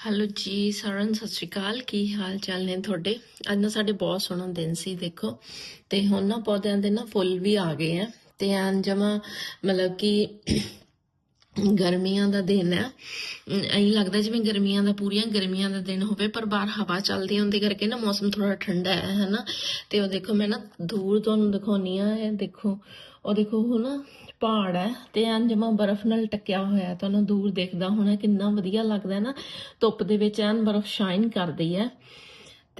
Hello ਜੀ ਸਾਰਿਆਂ ਸਤਿ ਸ਼੍ਰੀ ਅਕਾਲ। ਕੀ ਹਾਲ ਚਾਲ ਨੇ ਤੁਹਾਡੇ? ਅੱਜ ਨਾ ਸਾਡੇ ਬਹੁਤ ਸੋਹਣਾ ਦਿਨ ਸੀ, ਦੇਖੋ। ਤੇ ਹੁਣ ਨਾ ਪੌਦਿਆਂ ਦੇ ਨਾ ਫੁੱਲ ਵੀ ਆ ਗਏ ਆ। ਤੇ ਐਨ ਜਮਾ ਮਤਲਬ ਕਿ ਗਰਮੀਆਂ ਦਾ ਦਿਨ ਹੈ ਐਂ ਲੱਗਦਾ ਜਿਵੇਂ ਗਰਮੀਆਂ ਦਾ, ਪੂਰੀਆਂ ਗਰਮੀਆਂ ਦਾ ਦਿਨ ਹੋਵੇ, ਪਰ ਬਾਹਰ ਹਵਾ ਚੱਲਦੀ ਹੁੰਦੀ ਕਰਕੇ ਨਾ ਮੌਸਮ ਥੋੜਾ ਠੰਡਾ ਹੈ, ਹਨਾ? ਤੇ ਉਹ ਦੇਖੋ, ਮੈਂ ਨਾ ਦੂਰ ਤੁਹਾਨੂੰ ਦਿਖਾਉਣੀ ਆ, ਇਹ ਦੇਖੋ। ਉਹ ਦੇਖੋ, ਉਹ ਨਾ ਪਹਾੜ ਹੈ ਤੇ ਐਨ ਜਮਾ ਬਰਫ਼ ਨਾਲ ਟੱਕਿਆ ਹੋਇਆ ਤੁਹਾਨੂੰ ਦੂਰ ਦੇਖਦਾ ਹੋਣਾ ਕਿੰਨਾ ਵਧੀਆ ਲੱਗਦਾ ਹੈ ਨਾ, ਧੁੱਪ ਦੇ ਵਿੱਚ ਐਨ ਬਰਫ਼ ਸ਼ਾਈਨ ਕਰਦੀ ਹੈ।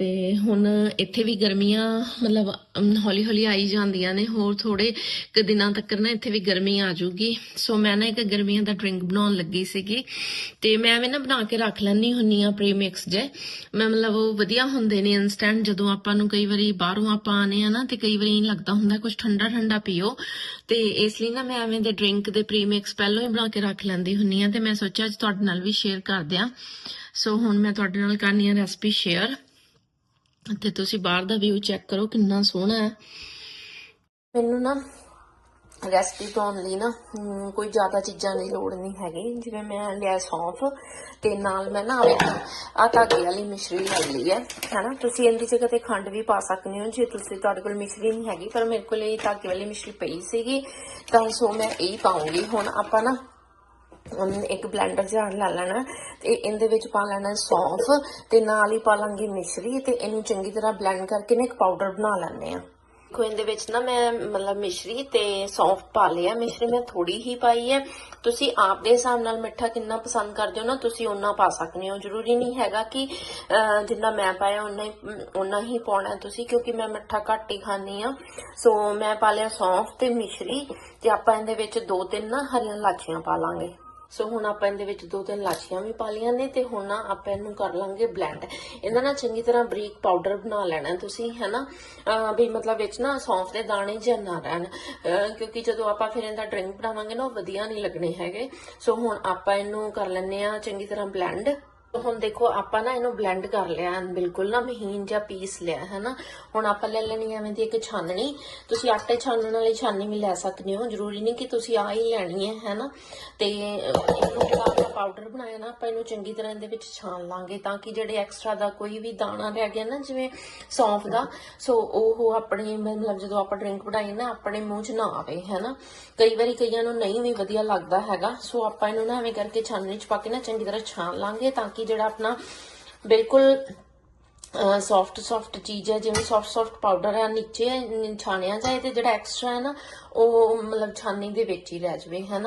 ਤੇ ਹੁਣ ਇੱਥੇ ਵੀ ਗਰਮੀਆਂ ਮਤਲਬ ਹੌਲੀ ਹੌਲੀ ਆਈ ਜਾਂਦੀਆਂ ਨੇ, ਹੋਰ ਥੋੜੇ ਕੁ ਦਿਨਾਂ ਤੱਕ ਨਾ ਇੱਥੇ ਵੀ ਗਰਮੀ ਆ ਜਾਊਗੀ। ਸੋ ਮੈਂ ਨਾ ਇੱਕ ਗਰਮੀਆਂ ਦਾ ਡਰਿੰਕ ਬਣਾਉਣ ਲੱਗੀ ਸੀਗੀ ਤੇ ਮੈਂ ਵੀ ਨਾ ਬਣਾ ਕੇ ਰੱਖ ਲੈਣੀ ਹੁੰਨੀ ਆ ਪ੍ਰੀਮਿਕਸ ਜੇ। ਮੈਂ ਮਤਲਬ ਉਹ ਵਧੀਆ ਹੁੰਦੇ ਨੇ ਇਨਸਟੈਂਟ ਜਦੋਂ ਆਪਾਂ ਨੂੰ ਕਈ ਵਾਰੀ ਬਾਹਰੋਂ ਆਪਾਂ ਆਨੇ ਆ ਨਾ ਤੇ ਕਈ ਵਾਰੀ ਲੱਗਦਾ ਹੁੰਦਾ ਕੁਝ ਠੰਡਾ ਠੰਡਾ ਪੀਓ। ਤੇ ਇਸ ਲਈ ਨਾ ਮੈਂ ਐਵੇਂ ਦੇ ਡਰਿੰਕ ਦੇ ਪ੍ਰੀਮਿਕਸ ਪਹਿਲਾਂ ਹੀ ਬਣਾ ਕੇ ਰੱਖ ਲੈਂਦੀ ਹੁੰਨੀ ਆ ਤੇ ਮੈਂ ਸੋਚਿਆ ਅੱਜ ਤੁਹਾਡੇ ਨਾਲ ਵੀ ਸ਼ੇਅਰ ਕਰ ਦਿਆਂ। ਸੋ ਹੁਣ ਮੈਂ ਤੁਹਾਡੇ ਨਾਲ ਕਰਨੀ ਆ ਰੈਸਪੀ ਸ਼ੇਅਰ ਤੇ ਤੁਸੀਂ ਬਾਹਰ ਦਾ ਵਿਊ ਚੈੱਕ ਕਰੋ ਕਿੰਨਾ ਸੋਹਣਾ ਹੈ। ਮੈਨੂੰ ਨਾ ਰੈਸਪੀ ਬਣਾਉਣ ਲਈ ਨਾ ਕੋਈ ਜ਼ਿਆਦਾ ਚੀਜ਼ਾਂ ਦੀ ਲੋੜ ਨਹੀਂ ਹੈਗੀ। ਜਿਵੇਂ ਮੈਂ ਲਿਆ ਸੌਂਫ ਤੇ ਨਾਲ ਮੈਂ ਨਾ ਆ ਧਾਗੇ ਵਾਲੀ ਮਿਸ਼ਰੀ ਲੈ ਲਈ ਹੈ, ਹੈਨਾ? ਤੁਸੀਂ ਇਹਦੀ ਜਗ੍ਹਾ ਤੇ ਖੰਡ ਵੀ ਪਾ ਸਕਦੇ ਹੋ ਜੇ ਤੁਸੀਂ ਤੁਹਾਡੇ ਕੋਲ ਮਿਸ਼ਰੀ ਨਹੀਂ ਹੈਗੀ, ਪਰ ਮੇਰੇ ਕੋਲ ਇਹ ਧਾਗੇ ਵਾਲੀ ਮਿਸ਼ਰੀ ਪਈ ਸੀਗੀ, ਤਾਂ ਸੋ ਮੈਂ ਇਹ ਪਾਉਂਗੀ। ਹੁਣ ਆਪਾਂ ਨਾ ਇੱਕ ਬਲੈਂਡਰ ਜਾਰ ਲੈ ਲੈਣਾ ਤੇ ਇਹਦੇ ਵਿੱਚ ਪਾ ਲੈਣਾ ਸੌਂਫ ਤੇ ਨਾਲ ਹੀ ਪਾ ਲਾਂਗੇ ਮਿਸ਼ਰੀ ਤੇ ਇਹਨੂੰ ਚੰਗੀ ਤਰ੍ਹਾਂ ਬਲੈਂਡ ਕਰਕੇ ਨਾ ਇੱਕ ਪਾਊਡਰ ਬਣਾ ਲੈਣੇ ਆ ਦੇਖੋ, ਇਹਦੇ ਵਿੱਚ ਨਾ ਮੈਂ ਮਤਲਬ ਮਿਸ਼ਰੀ ਤੇ ਸੌਂਫ ਪਾ ਲਿਆ ਮਿਸ਼ਰੀ ਮੈਂ ਥੋੜੀ ਹੀ ਪਾਈ ਹੈ ਤੁਸੀਂ ਆਪ ਦੇ ਹਿਸਾਬ ਨਾਲ ਮਿੱਠਾ ਕਿੰਨਾ ਪਸੰਦ ਕਰਦੇ ਹੋ ਨਾ, ਤੁਸੀਂ ਓਨਾ ਪਾ ਸਕਦੇ ਹੋ। ਜ਼ਰੂਰੀ ਨਹੀਂ ਹੈਗਾ ਕਿ ਜਿੰਨਾ ਮੈਂ ਪਾਇਆ, ਓਨਾ ਹੀ ਓਨਾ ਹੀ ਪਾਉਣਾ ਤੁਸੀਂ, ਕਿਉਂਕਿ ਮੈਂ ਮਿੱਠਾ ਘੱਟ ਹੀ ਖਾਂਦੀ ਆ ਸੋ, ਮੈਂ ਪਾ ਲਿਆ ਸੌਂਫ ਤੇ ਮਿਸ਼ਰੀ ਤੇ ਆਪਾਂ ਇਹਦੇ ਵਿੱਚ ਦੋ ਤਿੰਨ ਨਾ ਹਰੀਆਂ ਲਾਚੀਆਂ ਪਾ ਲਾਂਗੇ। ਸੋ ਹੁਣ ਆਪਾਂ ਇਹਦੇ ਵਿੱਚ ਦੋ ਤਿੰਨ ਲਾਚੀਆਂ ਵੀ ਪਾ ਲਈਆਂ ਨੇ ਤੇ ਹੁਣ ਨਾ ਆਪਾਂ ਇਹਨੂੰ ਕਰ ਲਾਂਗੇ ਬਲੈਂਡ ਇਹਦਾ ਨਾ ਚੰਗੀ ਤਰ੍ਹਾਂ ਬਰੀਕ ਪਾਊਡਰ ਬਣਾ ਲੈਣਾ ਤੁਸੀਂ, ਹੈਨਾ? ਅਹ ਵੀ ਮਤਲਬ ਵਿੱਚ ਨਾ ਸੌਂਫ ਦੇ ਦਾਣੇ ਜਾਂ ਨਾ ਰਹਿਣ। ਕਿਉਂਕਿ ਜਦੋਂ ਆਪਾਂ ਫਿਰ ਇਹਦਾ ਡਰਿੰਕ ਬਣਾਵਾਂਗੇ ਨਾ, ਉਹ ਵਧੀਆ ਨਹੀਂ ਲੱਗਣੇ ਹੈਗੇ। ਸੋ ਹੁਣ ਆਪਾਂ ਇਹਨੂੰ ਕਰ ਲੈਂਦੇ ਆ ਚੰਗੀ ਤਰ੍ਹਾਂ ਬਲੈਂਡ ਹੁਣ ਦੇਖੋ, ਆਪਾਂ ਨਾ ਇਹਨੂੰ ਬਲੈਂਡ ਕਰ ਲਿਆ ਐਨ ਬਿਲਕੁਲ ਨਾ ਮਹੀਨ ਜਿਹਾ ਪੀਸ ਲਿਆ ਹੈ ਨਾ ਹੁਣ ਆਪਾਂ ਲੈ ਲੈਣੀ ਐਵੇਂ ਦੀ ਇੱਕ ਛਾਨਣੀ। ਤੁਸੀਂ ਆਟੇ ਛਾਨਣ ਵਾਲੀ ਛਾਨਣੀ ਵੀ ਲੈ ਸਕਦੇ ਹੋ, ਜ਼ਰੂਰੀ ਨਹੀਂ ਕਿ ਤੁਸੀਂ ਆ ਹੀ ਲੈਣੀ ਹੈ ਹੈ ਨਾ ਤੇ ਇਹਨੂੰ ਜਿਹੜਾ ਆਪਾਂ ਪਾਊਡਰ ਬਣਾਇਆ ਨਾ, ਆਪਾਂ ਇਹਨੂੰ ਚੰਗੀ ਤਰ੍ਹਾਂ ਇਹਦੇ ਵਿੱਚ ਛਾਣ ਲਾਂਗੇ ਤਾਂ ਕਿ ਜਿਹੜੇ ਐਕਸਟਰਾ ਦਾ ਕੋਈ ਵੀ ਦਾਣਾ ਰਹਿ ਗਿਆ ਨਾ, ਜਿਵੇਂ ਸੌਂਫ ਦਾ, ਸੋ ਉਹ ਆਪਣੇ, ਮਤਲਬ ਜਦੋਂ ਆਪਾਂ ਡਰਿੰਕ ਬਣਾਈ ਨਾ, ਆਪਣੇ ਮੂੰਹ 'ਚ ਨਾ ਆਵੇ ਹੈ ਨਾ ਕਈ ਵਾਰੀ ਕਈਆਂ ਨੂੰ ਨਹੀਂ ਵੀ ਵਧੀਆ ਲੱਗਦਾ ਹੈਗਾ, ਸੋ ਆਪਾਂ ਇਹਨੂੰ ਨਾ ਐਵੇਂ ਕਰਕੇ ਛਾਨਣੀ 'ਚ ਪਾ ਕੇ ਨਾ ਚੰਗੀ ਤਰ੍ਹਾਂ ਛਾਣ ਲਾਂਗੇ ਤਾਂ ਕਿ ਜਿਹੜਾ ਆਪਣਾ ਬਿਲਕੁਲ ਸੌਫਟ ਸੌਫਟ ਚੀਜ਼ ਹੈ, ਜਿਵੇਂ ਸੌਫਟ ਸੌਫਟ ਪਾਊਡਰ ਹੈ, ਨੀਚੇ ਛਾਣਿਆ ਜਾਏ ਤੇ ਜਿਹੜਾ ਐਕਸਟਰਾ ਹੈ ਨਾ, ਉਹ ਮਤਲਬ ਛਾਨੀ ਦੇ ਵਿੱਚ ਹੀ ਰਹਿ ਜਾਵੇ, ਹੈ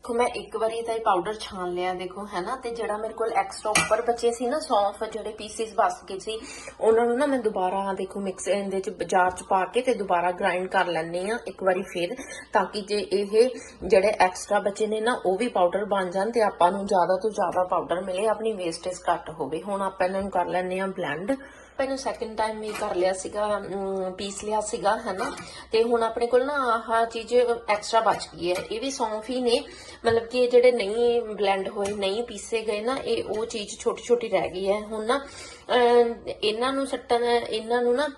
ਦੇਖੋ, ਮੈਂ ਇੱਕ ਵਾਰੀ ਤਾਂ ਇਹ ਪਾਊਡਰ ਛਾਣ ਲਿਆ, ਦੇਖੋ ਹੈ ਨਾ ਤੇ ਜਿਹੜਾ ਮੇਰੇ ਕੋਲ ਐਕਸਟਰਾ ਉੱਪਰ ਬਚੇ ਸੀ ਨਾ, ਸੌਂਫ, ਜਿਹੜੇ ਪੀਸਿਸ ਬਚ ਗਏ ਸੀ, ਉਹਨਾਂ ਨੂੰ ਨਾ ਮੈਂ ਦੁਬਾਰਾ ਦੇਖੋ ਮਿਕਸ ਇਹਦੇ ਚ ਬਾਜ਼ਾਰ ਚ ਪਾ ਕੇ ਤੇ ਦੁਬਾਰਾ ਗ੍ਰਾਈਂਡ ਕਰ ਲੈਣੀ ਆ ਇੱਕ ਵਾਰੀ ਫਿਰ, ਤਾਂ ਕਿ ਜੇ ਇਹ ਜਿਹੜੇ ਐਕਸਟਰਾ ਬਚੇ ਨੇ ਨਾ, ਉਹ ਵੀ ਪਾਊਡਰ ਬਣ ਜਾਣ ਤੇ ਆਪਾਂ ਨੂੰ ਜ਼ਿਆਦਾ ਤੋਂ ਜ਼ਿਆਦਾ ਪਾਊਡਰ ਮਿਲੇ, ਆਪਣੀ ਵੇਸਟੇਜ ਘੱਟ ਹੋਵੇ। ਹੁਣ ਆਪਾਂ ਇਹਨਾਂ ਨੂੰ ਕਰ ਲੈਣੇ ਆ ਬਲੈਂਡ ਪਹਿਲਾਂ ਸੈਕਿੰਡ ਟਾਈਮ ਵੀ ਕਰ ਲਿਆ ਸੀਗਾ ਪੀਸ ਲਿਆ ਸੀਗਾ, ਹੈਨਾ? ਤੇ ਹੁਣ ਆਪਣੇ ਕੋਲ ਨਾ ਆਹ ਚੀਜ਼ ਐਕਸਟਰਾ ਬਚ ਗਈ ਹੈ। ਇਹ ਵੀ ਸੌਂਫ ਹੀ ਨੇ ਮਤਲਬ ਕਿ ਇਹ ਜਿਹੜੇ ਨਹੀਂ ਬਲੈਂਡ ਹੋਏ, ਨਹੀਂ ਪੀਸੇ ਗਏ ਨਾ, ਇਹ ਉਹ ਚੀਜ਼ ਛੋਟੀ ਛੋਟੀ ਰਹਿ ਗਈ ਹੈ। ਹੁਣ ਨਾ ਇਹਨਾਂ ਨੂੰ ਸੱਟਣ, ਇਹਨਾਂ ਨੂੰ ਨਾ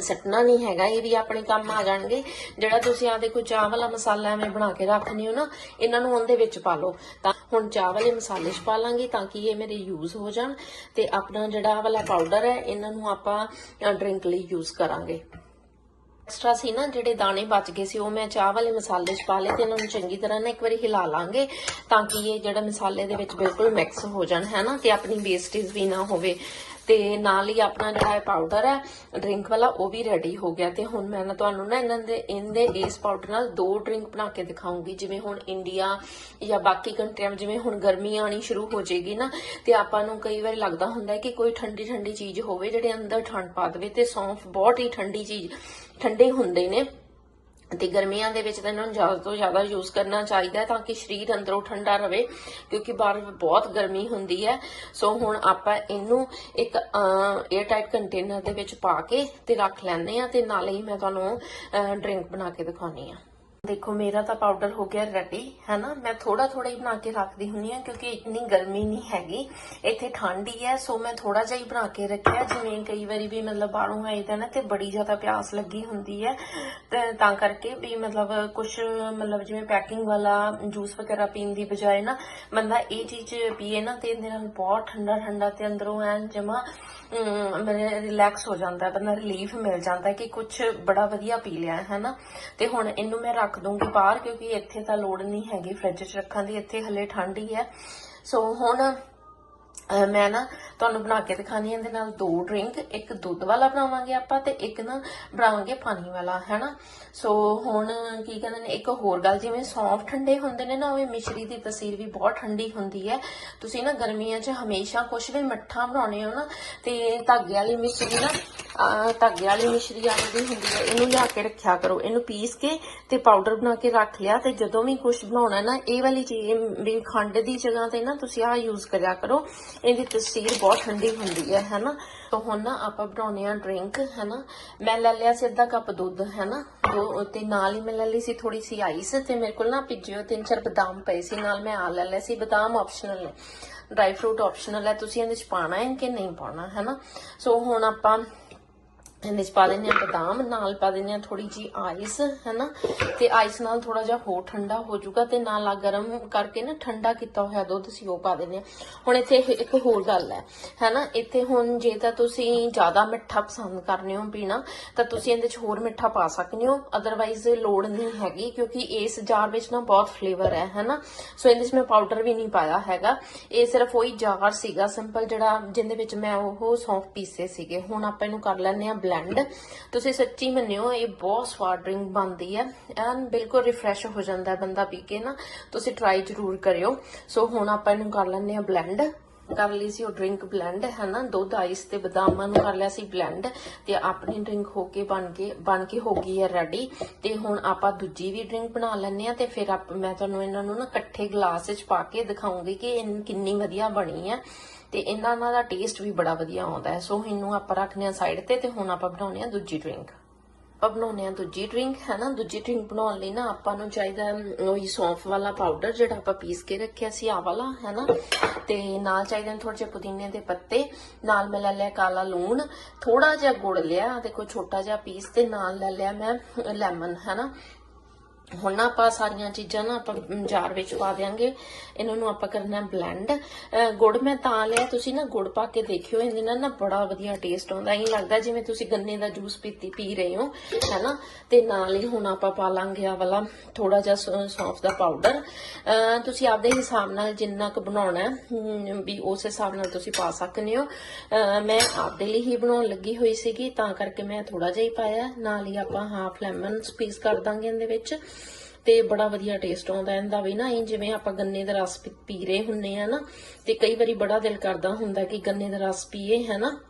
ਸੱਟਣਾ ਨਹੀਂ ਹੈਗਾ, ਇਹ ਵੀ ਆਪਣੇ ਕੰਮ ਆ ਜਾਣਗੇ। ਜਿਹੜਾ ਤੁਸੀਂ ਆ ਦੇਖੋ, ਚਾਹ ਵਾਲਾ ਮਸਾਲਾ ਐਵੇਂ ਬਣਾ ਕੇ ਰੱਖਦੇ ਹੋ ਨਾ, ਇਹਨਾਂ ਨੂੰ ਉਹਦੇ ਵਿੱਚ ਪਾ ਲਓ। ਤਾਂ ਹੁਣ ਚਾਹ ਵਾਲੇ ਮਸਾਲੇ 'ਚ ਪਾ ਲਾਂਗੇ ਤਾਂ ਕਿ ਇਹ ਮੇਰੇ ਯੂਜ਼ ਹੋ ਜਾਣ ਤੇ ਆਪਣਾ ਜਿਹੜਾ ਵਾਲਾ ਪਾਊਡਰ ਹੈ, ਇਹਨਾਂ ਨੂੰ ਆਪਾਂ ਡਰਿੰਕ ਲਈ ਯੂਜ਼ ਕਰਾਂਗੇ। ਐਕਸਟਰਾ ਸੀ ਨਾ, ਜਿਹੜੇ ਦਾਣੇ ਬਚ ਗਏ ਸੀ, ਉਹ ਮੈਂ ਚਾਹ ਵਾਲੇ ਮਸਾਲੇ 'ਚ ਪਾ ਲਏ ਤੇ ਇਹਨਾਂ ਨੂੰ ਚੰਗੀ ਤਰ੍ਹਾਂ ਨਾ ਇੱਕ ਵਾਰੀ ਹਿਲਾ ਲਾਂਗੇ ਤਾਂ ਕਿ ਇਹ ਜਿਹੜਾ ਮਸਾਲੇ ਦੇ ਵਿੱਚ ਬਿਲਕੁਲ ਮਿਕਸ ਹੋ ਜਾਣ, ਹੈ ਨਾ? ਤੇ ਆਪਣੀ ਵੇਸਟੇਜ ਵੀ ਨਾ ਹੋਵੇ। ਤੇ ਨਾਲ ਹੀ ਆਪਣਾ ਜਿਹੜਾ ਪਾਊਡਰ ਹੈ ਡਰਿੰਕ ਵਾਲਾ, ਉਹ ਵੀ ਰੈਡੀ ਹੋ ਗਿਆ। ਤੇ ਹੁਣ ਮੈਂ ਨਾ ਤੁਹਾਨੂੰ ਨਾ ਇਹਨਾਂ ਦੇ ਇਹਦੇ ਇਸ ਪਾਊਡਰ ਨਾਲ ਦੋ ਡਰਿੰਕ ਬਣਾ ਕੇ ਦਿਖਾਉਂਗੀ। ਜਿਵੇਂ ਹੁਣ ਇੰਡੀਆ ਜਾਂ ਬਾਕੀ ਕੰਟਰੀਆਂ ਜਿਵੇਂ ਹੁਣ ਗਰਮੀ ਆਣੀ ਸ਼ੁਰੂ ਹੋ ਜਾਏਗੀ ਨਾ, ਤੇ ਆਪਾਂ ਨੂੰ ਕਈ ਵਾਰ ਲੱਗਦਾ ਹੁੰਦਾ ਹੈ ਕਿ ਕੋਈ ਠੰਡੀ ਠੰਡੀ ਚੀਜ਼ ਹੋਵੇ, ਜਿਹੜੇ ਅੰਦਰ ਠੰਡ ਪਾ ਦੇਵੇ, ਤੇ ਸੌਂਫ ਬਹੁਤ ਹੀ ਠੰਡੀ ਚੀਜ਼ ਠੰਡੇ ਹੁੰਦੇ ਨੇ ਤੇ ਗਰਮੀਆਂ ਦੇ ਵਿੱਚ ਤਾਂ ਇਹਨਾਂ ਨੂੰ ਜ਼ਿਆਦਾ ਤੋਂ ਜ਼ਿਆਦਾ ਯੂਜ਼ ਕਰਨਾ ਚਾਹੀਦਾ ਤਾਂ ਕਿ ਸਰੀਰ ਅੰਦਰੋਂ ਠੰਡਾ ਰਵੇ, ਕਿਉਂਕਿ ਬਾਹਰ ਬਹੁਤ ਗਰਮੀ ਹੁੰਦੀ ਹੈ। ਸੋ ਹੁਣ ਆਪਾਂ ਇਹਨੂੰ ਇੱਕ 에ਅਰ ਟਾਈਟ ਕੰਟੇਨਰ ਦੇ ਵਿੱਚ ਪਾ ਕੇ ਤੇ ਰੱਖ ਲੈਂਦੇ ਆ ਤੇ ਨਾਲੇ ਹੀ ਮੈਂ ਤੁਹਾਨੂੰ ਡਰਿੰਕ ਬਣਾ ਕੇ ਦਿਖਾਉਣੀ ਆ ਦੇਖੋ, ਮੇਰਾ ਤਾਂ ਪਾਊਡਰ ਹੋ ਗਿਆ ਰੈਡੀ ਹੈ ਨਾ ਮੈਂ ਥੋੜਾ ਥੋੜਾ ਹੀ ਬਣਾ ਕੇ ਰੱਖਦੀ ਹੁੰਨੀ ਆ ਕਿਉਂਕਿ ਇੰਨੀ ਗਰਮੀ ਨਹੀਂ ਹੈਗੀ। ਇੱਥੇ ਠੰਡ ਹੀ ਹੈ ਸੋ ਮੈਂ ਥੋੜਾ ਜਿਹਾ ਹੀ ਬਣਾ ਕੇ ਰੱਖਿਆ। ਜਿਵੇਂ ਕਈ ਵਾਰੀ ਵੀ ਮਤਲਬ ਬਾਹਰੋਂ ਆਈ ਤਾਂ ਨਾ ਤੇ ਬੜੀ ਜ਼ਿਆਦਾ ਪਿਆਸ ਲੱਗੀ ਹੁੰਦੀ ਹੈ। ਤੇ ਤਾਂ ਕਰਕੇ ਵੀ ਮਤਲਬ ਕੁਝ ਮਤਲਬ ਜਿਵੇਂ ਪੈਕਿੰਗ ਵਾਲਾ ਜੂਸ ਵਗੈਰਾ ਪੀਣ ਦੀ ਬਜਾਏ ਨਾ, ਬੰਦਾ ਇਹ ਚੀਜ਼ ਪੀਏ ਨਾ ਤੇ ਇਹਦੇ ਨਾਲ ਬਹੁਤ ਠੰਡਾ ਠੰਡਾ ਤੇ ਅੰਦਰੋਂ ਐਨ ਜਮਾ ਮੇਰੇ ਰਿਲੈਕਸ ਹੋ ਜਾਂਦਾ ਬੰਦਾ ਰਿਲੀਫ ਮਿਲ ਜਾਂਦਾ ਕਿ ਕੁਝ ਬੜਾ ਵਧੀਆ ਪੀ ਲਿਆ ਹੈ ਨਾ ਤੇ ਹੁਣ ਇਹਨੂੰ ਮੈਂ ਰੱਖ ਦੂੰਗੀ ਬਾਹਰ ਕਿਉਂਕਿ ਇੱਥੇ ਤਾਂ ਲੋੜ ਨਹੀਂ ਹੈਗੀ ਫ੍ਰਿਜ 'ਚ ਰੱਖਣ ਦੀ, ਇੱਥੇ ਹਲੇ ਠੰਡ ਹੀ ਹੈ। ਸੋ ਹੁਣ ਮੈਂ ਨਾ ਤੁਹਾਨੂੰ ਬਣਾ ਕੇ ਦਿਖਾਣੀ ਇਹਦੇ ਨਾਲ ਦੋ ਡਰਿੰਕ ਇੱਕ ਦੁੱਧ ਵਾਲਾ ਬਣਾਵਾਂਗੇ ਆਪਾਂ ਤੇ ਇੱਕ ਨਾ ਬਣਾਵਾਂਗੇ ਪਾਣੀ ਵਾਲਾ, ਹੈਨਾ? ਸੋ ਹੁਣ ਕੀ ਕਹਿੰਦੇ ਨੇ, ਇੱਕ ਹੋਰ ਗੱਲ, ਜਿਵੇਂ ਸੌਂਫ ਠੰਡੇ ਹੁੰਦੇ ਨੇ ਨਾ, ਉਵੇਂ ਮਿਸ਼ਰੀ ਦੀ ਤਸੀਰ ਵੀ ਬਹੁਤ ਠੰਡੀ ਹੁੰਦੀ ਹੈ। ਤੁਸੀਂ ਨਾ ਗਰਮੀਆਂ 'ਚ ਹਮੇਸ਼ਾ ਕੁਝ ਵੀ ਮਿੱਠਾ ਬਣਾਉਣੇ ਹੋ ਨਾ, ਤੇ ਧਾਗੇ ਵਾਲੀ ਮਿਸ਼ਰੀ ਨਾ ਧਾਗੇ ਵਾਲੀ ਮਿਸ਼ਰੀ ਆਉਂਦੀ ਹੁੰਦੀ ਹੈ, ਇਹਨੂੰ ਲਿਆ ਕੇ ਰੱਖਿਆ ਕਰੋ। ਇਹਨੂੰ ਪੀਸ ਕੇ ਤੇ ਪਾਊਡਰ ਬਣਾ ਕੇ ਰੱਖ ਲਿਆ ਤੇ ਜਦੋਂ ਵੀ ਕੁਝ ਬਣਾਉਣਾ ਨਾ, ਇਹ ਵਾਲੀ ਚੀਜ਼ ਵੀ ਖੰਡ ਦੀ ਜਗ੍ਹਾ ਤੇ ਨਾ ਤੁਸੀਂ ਆਹ ਯੂਜ਼ ਕਰਿਆ ਕਰੋ। ਇਹਦੀ ਤਸੀਰ ਬਹੁਤ ਠੰਡੀ ਹੁੰਦੀ ਹੈ, ਹੈਨਾ? ਤਾਂ ਹੁਣ ਨਾ ਆਪਾਂ ਬਣਾਉਣੇ ਆ ਡਰਿੰਕ ਹੈਨਾ? ਮੈਂ ਲੈ ਲਿਆ ਸੀ ਅੱਧਾ ਕੱਪ ਦੁੱਧ, ਹੈਨਾ? ਦੋ ਤੇ ਨਾਲ ਹੀ ਮੈਂ ਲੈ ਲਈ ਸੀ ਥੋੜੀ ਸੀ ਆਈਸ ਤੇ ਮੇਰੇ ਕੋਲ ਨਾ ਭਿੱਜੇ ਹੋਏ ਤਿੰਨ ਚਾਰ ਬਦਾਮ ਪਏ ਸੀ। ਨਾਲ ਮੈਂ ਆ ਲੈ ਲਿਆ ਸੀ, ਬਦਾਮ ਆਪਸ਼ਨਲ ਨੇ। ਡਰਾਈ ਫਰੂਟ ਆਪਸ਼ਨਲ ਹੈ, ਤੁਸੀਂ ਇਹਦੇ ਚ ਪਾਣਾ ਹੈ ਕਿ ਨਹੀਂ ਪਾਉਣਾ, ਹੈਨਾ? ਸੋ ਹੁਣ ਆਪਾਂ ਇਹਦੇ ਚ ਪਾ ਦਿੰਦੇ ਆ ਬਦਾਮ, ਨਾਲ ਪਾ ਦਿੰਦੇ ਆ ਥੋੜੀ ਜੀ ਆਈਸ ਹੈਨਾ? ਤੇ ਆਈਸ ਨਾਲ ਥੋੜਾ ਜਿਹਾ ਹੋਰ ਠੰਡਾ ਹੋ ਜਾਊਗਾ ਤੇ ਨਾਲ ਆ ਗਰਮ ਕਰਕੇ ਨਾ ਠੰਡਾ ਕੀਤਾ ਹੋਇਆ ਦੁੱਧ ਸੀ ਉਹ ਪਾ ਦਿੰਦੇ ਆ ਹੁਣ ਇੱਥੇ ਇੱਕ ਹੋਰ ਗੱਲ ਹੈ, ਹੈਨਾ? ਇੱਥੇ ਹੁਣ ਜੇ ਤਾਂ ਤੁਸੀਂ ਜ਼ਿਆਦਾ ਮਿੱਠਾ ਪਸੰਦ ਕਰਨੇ ਹੋ ਪੀਣਾ, ਤਾਂ ਤੁਸੀਂ ਇਹਦੇ ਚ ਹੋਰ ਮਿੱਠਾ ਪਾ ਸਕਦੇ ਹੋ। ਅਦਰਵਾਈਜ਼ ਲੋੜ ਨਹੀਂ ਹੈਗੀ ਕਿਉਂਕਿ ਇਸ ਜਾਰ ਵਿੱਚ ਨਾ ਬਹੁਤ ਫਲੇਵਰ ਹੈ, ਹੈਨਾ? ਸੋ ਇਹਦੇ ਚ ਮੈਂ ਪਾਊਡਰ ਵੀ ਨਹੀਂ ਪਾਇਆ ਹੈਗਾ। ਇਹ ਸਿਰਫ ਉਹੀ ਜਾਰ ਸੀਗਾ ਸਿੰਪਲ ਜਿਹੜਾ ਜਿਹਦੇ ਵਿੱਚ ਮੈਂ ਉਹ ਸੌਂਫ ਪੀਸੇ ਸੀਗੇ। ਹੁਣ ਆਪਾਂ ਇਹਨੂੰ ਕਰ ਲੈਣੇ ਆ ਬਲੈਂਡ ਤੁਸੀਂ ਸੱਚੀ ਮੰਨਿਓ, ਇਹ ਬਹੁਤ ਸਵਾਦ ਡਰਿੰਕ ਬਣਦੀ ਹੈ। ਐਨ ਬਿਲਕੁਲ ਰਿਫਰੈਸ਼ ਹੋ ਜਾਂਦਾ ਬੰਦਾ ਪੀ ਕੇ ਨਾ। ਤੁਸੀਂ ਟਰਾਈ ਜ਼ਰੂਰ ਕਰਿਓ। ਸੋ ਹੁਣ ਆਪਾਂ ਇਹਨੂੰ ਕਰ ਲੈਂਦੇ ਆ ਬਲੈਂਡ ਕਰ ਲਈ ਸੀ ਉਹ ਡਰਿੰਕ ਬਲੈਂਡ ਹੈ ਨਾ ਦੁੱਧ ਆਈਸ ਤੇ ਬਦਾਮਾਂ ਨੂੰ ਕਰ ਲਿਆ ਸੀ ਬਲੈਂਡ ਤੇ ਆਪਣੀ ਡਰਿੰਕ ਹੋ ਕੇ ਬਣ ਕੇ ਬਣ ਕੇ ਹੋ ਗਈ ਹੈ ਰੈਡੀ ਤੇ ਹੁਣ ਆਪਾਂ ਦੂਜੀ ਵੀ ਡਰਿੰਕ ਬਣਾ ਲੈਂਦੇ ਆ ਤੇ ਫਿਰ ਆਪ ਮੈਂ ਤੁਹਾਨੂੰ ਇਹਨਾਂ ਨੂੰ ਨਾ ਇਕੱਠੇ ਗਲਾਸ ਵਿੱਚ ਪਾ ਕੇ ਦਿਖਾਉਂਗੀ ਕਿ ਇਹ ਕਿੰਨੀ ਵਧੀਆ ਬਣੀ ਹੈ। ਤੇ ਇਹਨਾਂ ਨਾਲ ਦਾ ਟੇਸਟ ਵੀ ਬੜਾ ਵਧੀਆ ਆਉਂਦਾ ਹੈ। ਸੋ ਇਹਨੂੰ ਆਪਾਂ ਰੱਖਨੇ ਆ ਸਾਈਡ ਤੇ ਤੇ ਹੁਣ ਆਪਾਂ ਬਣਾਉਣੇ ਆ ਦੂਜੀ ਡਰਿੰਕ ਆਪਾਂ ਬਣਾਉਣੇ ਆ ਦੂਜੀ ਡਰਿੰਕ ਹੈ ਨਾ? ਦੂਜੀ ਡਰਿੰਕ ਬਣਾਉਣ ਲਈ ਨਾ ਆਪਾਂ ਨੂੰ ਚਾਹੀਦਾ ਉਹੀ ਸੌਂਫ ਵਾਲਾ ਪਾਊਡਰ ਜਿਹੜਾ ਆਪਾਂ ਪੀਸ ਕੇ ਰੱਖਿਆ ਸੀ ਆ ਵਾਲਾ, ਹੈ ਨਾ? ਤੇ ਨਾਲ ਚਾਹੀਦੇ ਨੇ ਥੋੜੇ ਜਿਹੇ ਪੁਦੀਨੇ ਦੇ ਪੱਤੇ, ਨਾਲ ਮੈਂ ਲੈ ਲਿਆ ਕਾਲਾ ਲੂਣ ਥੋੜਾ ਜਿਹਾ ਗੁੜ ਲਿਆ ਤੇ ਕੋਈ ਛੋਟਾ ਜਿਹਾ ਪੀਸ ਤੇ ਨਾਲ ਲੈ ਲਿਆ ਮੈਂ ਲੈਮਨ ਹੈ ਨਾ? ਹੁਣ ਨਾ ਆਪਾਂ ਸਾਰੀਆਂ ਚੀਜ਼ਾਂ ਨਾ ਆਪਾਂ ਜਾਰ ਵਿੱਚ ਪਾ ਦਿਆਂਗੇ। ਇਹਨਾਂ ਨੂੰ ਆਪਾਂ ਕਰਨਾ ਬਲੈਂਡ ਗੁੜ ਮੈਂ ਤਾਂ ਲਿਆ, ਤੁਸੀਂ ਨਾ ਗੁੜ ਪਾ ਕੇ ਦੇਖਿਓ, ਇਹਦੇ ਨਾਲ ਨਾ ਬੜਾ ਵਧੀਆ ਟੇਸਟ ਆਉਂਦਾ। ਇਹ ਲੱਗਦਾ ਜਿਵੇਂ ਤੁਸੀਂ ਗੰਨੇ ਦਾ ਜੂਸ ਪੀਤੀ, ਪੀ ਰਹੇ ਹੋ, ਹੈਨਾ? ਤੇ ਨਾਲ ਹੀ ਹੁਣ ਆਪਾਂ ਪਾ ਲਾਂਗੇ ਆ ਵਾਲਾ ਥੋੜਾ ਜਿਹਾ ਸੌਂਫ ਦਾ ਪਾਊਡਰ ਤੁਸੀਂ ਆਪਦੇ ਹਿਸਾਬ ਨਾਲ ਜਿੰਨਾ ਕੁ ਬਣਾਉਣਾ ਵੀ ਉਸ ਹਿਸਾਬ ਨਾਲ ਤੁਸੀਂ ਪਾ ਸਕਦੇ ਹੋ। ਮੈਂ ਆਪਦੇ ਲਈ ਹੀ ਬਣਾਉਣ ਲੱਗੀ ਹੋਈ ਸੀਗੀ, ਤਾਂ ਕਰਕੇ ਮੈਂ ਥੋੜਾ ਜਿਹਾ ਹੀ ਪਾਇਆ। ਨਾਲ ਹੀ ਆਪਾਂ ਹਾਫ ਲੈਮਨ ਸਪੀਸ ਕਰ ਦਾਂਗੇ ਇਹਦੇ ਵਿੱਚ। ਤੇ ਬੜਾ ਵਧੀਆ ਟੇਸਟ ਆਉਂਦਾ ਇਹਦਾ ਵੀ ਨਾ, ਇਹ ਜਿਵੇਂ ਆਪਾਂ ਗੰਨੇ ਦਾ ਰਸ ਪੀ- ਰਹੇ ਹੁੰਨੇ ਆ ਨਾ, ਤੇ ਕਈ ਵਾਰੀ ਬੜਾ ਦਿਲ ਕਰਦਾ ਹੁੰਦਾ ਕਿ ਗੰਨੇ ਦਾ ਰਸ ਪੀਏ, ਹੈਨਾ?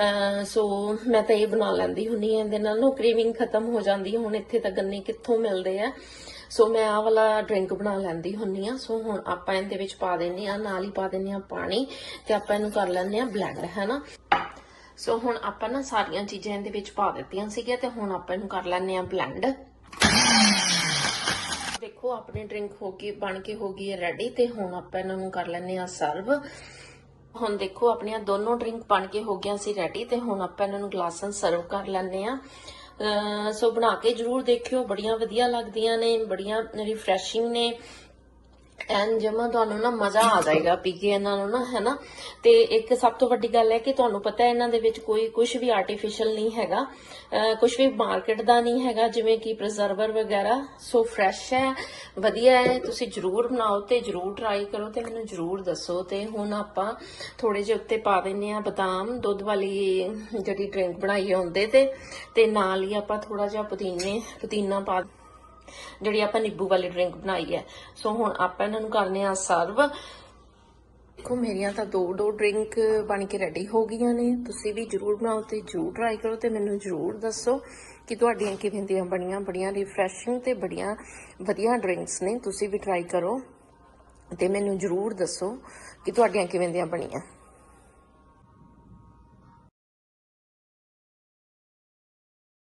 ਅਹ ਸੋ ਮੈਂ ਤਾਂ ਇਹ ਬਣਾ ਲੈਂਦੀ ਹੁੰਨੀ ਆ, ਇਹਦੇ ਨਾਲ ਨਾ ਕ੍ਰੇਵਿੰਗ ਖਤਮ ਹੋ ਜਾਂਦੀ ਹੁਣ ਇੱਥੇ ਤਾਂ ਗੰਨੇ ਕਿੱਥੋਂ ਮਿਲਦੇ ਆ? ਸੋ ਮੈਂ ਆਹ ਵਾਲਾ ਡਰਿੰਕ ਬਣਾ ਲੈਂਦੀ ਹੁੰਨੀ ਆ। ਸੋ ਹੁਣ ਆਪਾਂ ਇਹਦੇ ਵਿੱਚ ਪਾ ਦਿੰਨੇ ਆ, ਨਾਲ ਹੀ ਪਾ ਦਿੰਨੇ ਆ ਪਾਣੀ, ਤੇ ਆਪਾਂ ਇਹਨੂੰ ਕਰ ਲੈਂਦੇ ਆ ਬਲੈਂਡ ਹੈਨਾ? ਸੋ ਹੁਣ ਆਪਾਂ ਨਾ ਸਾਰੀਆਂ ਚੀਜ਼ਾਂ ਇਹਦੇ ਵਿੱਚ ਪਾ ਦਿੱਤੀਆਂ ਸੀਗੀਆਂ, ਤੇ ਹੁਣ ਆਪਾਂ ਇਹਨੂੰ ਕਰ ਲੈਂਦੇ ਆ ਬਲੈਂਡ ਦੇਖੋ, ਆਪਣੀ ਡਰਿੰਕ ਹੋ ਗਈ, ਬਣ ਕੇ ਹੋ ਗਈ ਹੈ ਰੈਡੀ ਤੇ ਹੁਣ ਆਪਾਂ ਇਹਨਾਂ ਨੂੰ ਕਰ ਲੈਂਦੇ ਆ ਸਰਵ ਹੁਣ ਦੇਖੋ, ਆਪਣੀਆਂ ਦੋਨੋਂ ਡਰਿੰਕ ਬਣ ਕੇ ਹੋ ਗਈਆਂ ਸੀ ਰੈਡੀ ਤੇ ਹੁਣ ਆਪਾਂ ਇਹਨਾਂ ਨੂੰ ਗਲਾਸਾਂ ਸਰਵ ਕਰ ਲੈਂਦੇ ਆ ਸੋ ਬਣਾ ਕੇ ਜਰੂਰ ਦੇਖਿਓ, ਬੜੀਆਂ ਵਧੀਆ ਲੱਗਦੀਆਂ ਨੇ, ਬੜੀਆਂ ਰਿਫਰੈਸ਼ਿੰਗ ਨੇ। ਐਨ ਜਮਾ ਤੁਹਾਨੂੰ ਨਾ ਮਜ਼ਾ ਆ ਜਾਏਗਾ ਪੀ ਕੇ ਇਹਨਾਂ ਨੂੰ ਨਾ, ਹੈਨਾ? ਤੇ ਇੱਕ ਸਭ ਤੋਂ ਵੱਡੀ ਗੱਲ ਹੈ ਕਿ ਤੁਹਾਨੂੰ ਪਤਾ ਹੈ ਇਹਨਾਂ ਦੇ ਵਿੱਚ ਕੋਈ ਕੁਝ ਵੀ ਆਰਟੀਫੀਸ਼ੀਅਲ ਨਹੀਂ ਹੈਗਾ। ਕੁਝ ਵੀ ਮਾਰਕੀਟ ਦਾ ਨਹੀਂ ਹੈਗਾ, ਜਿਵੇਂ ਕਿ ਪ੍ਰੀਜ਼ਰਵਰ ਵਗੈਰਾ। ਸੋ ਫਰੈਸ਼ ਹੈ, ਵਧੀਆ ਹੈ, ਤੁਸੀਂ ਜਰੂਰ ਬਣਾਓ ਤੇ ਜਰੂਰ ਟਰਾਈ ਕਰੋ ਤੇ ਮੈਨੂੰ ਜਰੂਰ ਦੱਸੋ। ਤੇ ਹੁਣ ਆਪਾਂ ਥੋੜੇ ਜਿਹੇ ਉੱਤੇ ਪਾ ਦਿੰਨੇ ਆ ਬਦਾਮ, ਦੁੱਧ ਵਾਲੀ ਜਿਹੜੀ ਡਰਿੰਕ ਬਣਾਈ ਹੈ ਤੇ। ਤੇ ਨਾਲ ਹੀ ਆਪਾਂ ਥੋੜਾ ਜਿਹਾ ਪੁਦੀਨੇ, ਪੁਦੀਨਾ ਪਾ ਜਿਹੜੀ ਆਪਾਂ ਨਿੰਬੂ ਵਾਲੀ ਡਰਿੰਕ ਬਣਾਈ ਹੈ। ਸੋ ਹੁਣ ਆਪਾਂ ਇਹਨਾਂ ਨੂੰ ਕਰਨੇ ਆ ਸਰਵ ਦੇਖੋ, ਮੇਰੀਆਂ ਤਾਂ ਦੋ ਦੋ ਡਰਿੰਕ ਬਣ ਕੇ ਰੈਡੀ ਹੋ ਗਈਆਂ ਨੇ। ਤੁਸੀਂ ਵੀ ਜਰੂਰ ਬਣਾਓ ਤੇ ਜਰੂਰ ਟਰਾਈ ਕਰੋ ਤੇ ਮੈਨੂੰ ਜਰੂਰ ਦੱਸੋ ਕਿ ਤੁਹਾਡੀਆਂ ਕਿਵੇਂ ਦੀਆਂ ਬਣੀਆਂ, ਬੜੀਆਂ ਰਿਫਰੈਸ਼ਿੰਗ ਤੇ ਬੜੀਆਂ ਵਧੀਆ ਡਰਿੰਕਸ ਨੇ। ਤੁਸੀਂ ਵੀ ਟਰਾਈ ਕਰੋ ਤੇ ਮੈਨੂੰ ਜਰੂਰ ਦੱਸੋ ਕਿ ਤੁਹਾਡੀਆਂ ਕਿਵੇਂ ਦੀਆਂ ਬਣੀਆਂ।